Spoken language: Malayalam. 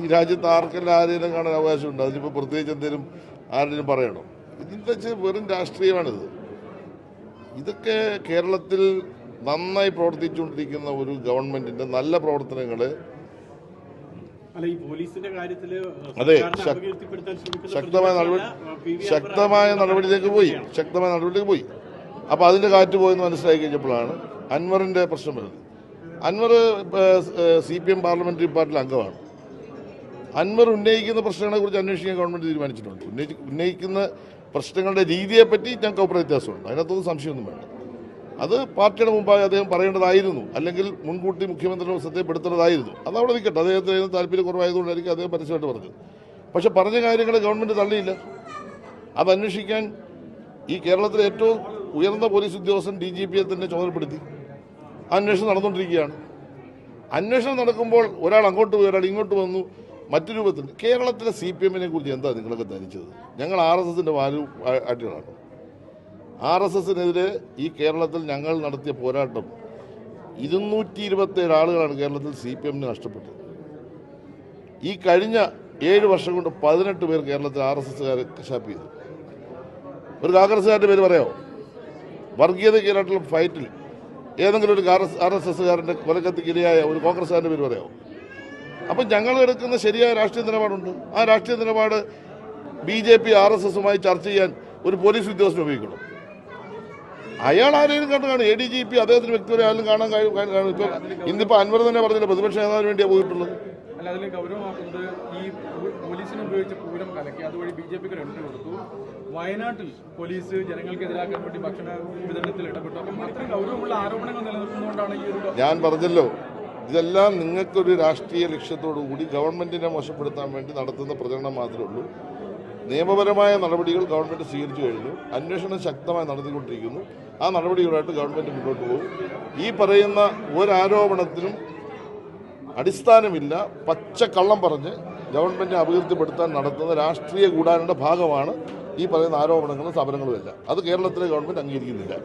ഈ രാജ്യത്ത് ആർക്കെല്ലാം ആരെയും കാണാൻ അവകാശമുണ്ട്? അതിനിപ്പോൾ പ്രത്യേകിച്ച് എന്തെങ്കിലും ആരെങ്കിലും പറയണം? ഇതിന്റെ വെച്ച് വെറും രാഷ്ട്രീയമാണിത്. ഇതൊക്കെ കേരളത്തിൽ നന്നായി പ്രവർത്തിച്ചുകൊണ്ടിരിക്കുന്ന ഒരു ഗവൺമെന്റിന്റെ നല്ല കാര്യത്തിൽ അതെ, ശക്തമായ നടപടി. ശക്തമായ നടപടിയിലേക്ക് പോയി. ശക്തമായ നടപടിയിലേക്ക് പോയി. അപ്പോൾ അതിന്റെ കാറ്റ് പോയെന്ന് മനസ്സിലാക്കി കഴിഞ്ഞപ്പോഴാണ് അൻവറിന്റെ പ്രശ്നം വരുന്നത്. Anvar C P M parliamentary പാർട്ടിയിലെ അംഗമാണ്. അൻവർ ഉന്നയിക്കുന്ന പ്രശ്നങ്ങളെക്കുറിച്ച് അന്വേഷിക്കാൻ ഗവൺമെന്റ് തീരുമാനിച്ചിട്ടുണ്ട്. ഉന്നയിച്ച് ഉന്നയിക്കുന്ന പ്രശ്നങ്ങളുടെ രീതിയെപ്പറ്റി ഞങ്ങൾക്ക് അഭിപ്രായ വ്യത്യാസമുണ്ട്. അതിനകത്തൊന്നും സംശയമൊന്നും വേണ്ട. അത് പാർട്ടിയുടെ മുമ്പായി അദ്ദേഹം പറയേണ്ടതായിരുന്നു. അല്ലെങ്കിൽ മുൻകൂട്ടി മുഖ്യമന്ത്രിയുടെ ശ്രദ്ധയപ്പെടുത്തേണ്ടതായിരുന്നു അത് അവിടെ നിൽക്കട്ടെ. അദ്ദേഹത്തിന് താല്പര്യം കുറവായതുകൊണ്ടായിരിക്കും അദ്ദേഹം പരസ്യമായിട്ട് പറഞ്ഞത്. പക്ഷെ പറഞ്ഞ കാര്യങ്ങൾ ഗവൺമെന്റ് തള്ളിയില്ല. അത് അന്വേഷിക്കാൻ ഈ കേരളത്തിലെ ഏറ്റവും ഉയർന്ന പോലീസ് ഉദ്യോഗസ്ഥൻ ഡി ജി പിയെ തന്നെ ചുമതലപ്പെടുത്തി. അന്വേഷണം നടന്നുകൊണ്ടിരിക്കുകയാണ്. അന്വേഷണം നടക്കുമ്പോൾ ഒരാൾ അങ്ങോട്ട് പോയി ഒരാൾ ഇങ്ങോട്ട് വന്നു. മറ്റു രൂപത്തിൽ കേരളത്തിലെ സി പി എമ്മിനെ കുറിച്ച് എന്താ നിങ്ങളൊക്കെ ധരിച്ചത്? ഞങ്ങൾ ആർ എസ് എസിന്റെ വാലു അടികളാണ് ആർ എസ് എസിനെതിരെ ഈ കേരളത്തിൽ ഞങ്ങൾ നടത്തിയ പോരാട്ടം ഇരുന്നൂറ്റി ഇരുപത്തേഴ് ആളുകളാണ് കേരളത്തിൽ സി പി എമ്മിന് നഷ്ടപ്പെട്ടത്. ഈ കഴിഞ്ഞ ഏഴ് വർഷം കൊണ്ട് പതിനെട്ട് പേർ കേരളത്തിൽ ആർ എസ് എസ്സുകാരെ കശാപ്പ് ചെയ്തു. ഒരു കോൺഗ്രസ്സുകാരുടെ പേര് പറയാമോ? വർഗീയതയ്ക്കെതിരായിട്ടുള്ള ഫൈറ്റിൽ ഏതെങ്കിലും ഒരു ആർ എസ് എസ്സുകാരന്റെ കൊലക്കത്തിക്കിരയായ ഒരു കോൺഗ്രസ്സുകാരന്റെ പേര് പറയാമോ? അപ്പം ഞങ്ങൾ എടുക്കുന്ന ശരിയായ രാഷ്ട്രീയ നിലപാടുണ്ട്. ആ രാഷ്ട്രീയ നിലപാട് B J P R S എസുമായി ചർച്ച ചെയ്യാൻ ഒരു പോലീസ് ഉദ്യോഗസ്ഥനെ ഉപയോഗിക്കണം. അയാൾ ആരെയും കണ്ടു കാണും. എ ഡി ജി പി അദ്ദേഹത്തിന് വ്യക്തിപരം ആരും കാണാൻ കഴിയും ഇപ്പം ഇന്നിപ്പോൾ അൻവർ തന്നെ പറഞ്ഞില്ല പ്രതിപക്ഷ നേതാവിന് വേണ്ടിയാണ് പോയിട്ടുള്ളത്. അല്ല അതിൽ ഗൗരവമാക്കുന്നത് ഈ പോലീസിനെ ഉപയോഗിച്ച് പൂരം കലക്കി അതുവഴി ബി ജെ പിക്ക് കൊടുത്തു. വയനാട്ടിൽ പോലീസ് ജനങ്ങൾക്കെതിരാക്കാൻ വേണ്ടി ഭക്ഷണ വിതരണത്തിൽ ഇടപെട്ടു. അപ്പം അത്ര ഗൗരവമുള്ള ആരോപണങ്ങൾ നിലനിൽക്കുന്നതുകൊണ്ടാണ് ഈ ഒരു ഞാൻ പറഞ്ഞല്ലോ ഇതെല്ലാം നിങ്ങൾക്കൊരു രാഷ്ട്രീയ ലക്ഷ്യത്തോടു കൂടി ഗവൺമെന്റിനെ മോശപ്പെടുത്താൻ വേണ്ടി നടത്തുന്ന പ്രചരണം മാത്രമേ ഉള്ളൂ. നിയമപരമായ നടപടികൾ ഗവൺമെന്റ് സ്വീകരിച്ചു കഴിഞ്ഞു. അന്വേഷണം ശക്തമായി നടത്തിക്കൊണ്ടിരിക്കുന്നു ആ നടപടികളായിട്ട് ഗവൺമെന്റ് മുന്നോട്ട് പോകും. ഈ പറയുന്ന ഒരാരോപണത്തിനും അടിസ്ഥാനമില്ല. പച്ചക്കള്ളം പറഞ്ഞ് ഗവൺമെന്റിനെ അപകീർത്തിപ്പെടുത്താൻ നടത്തുന്ന രാഷ്ട്രീയ ഗൂഢാലോചനയുടെ ഭാഗമാണ് ഈ പറയുന്ന ആരോപണങ്ങളും സമരങ്ങളുമെല്ലാം അത് കേരളത്തിലെ ഗവൺമെന്റ് അംഗീകരിക്കുന്നില്ല.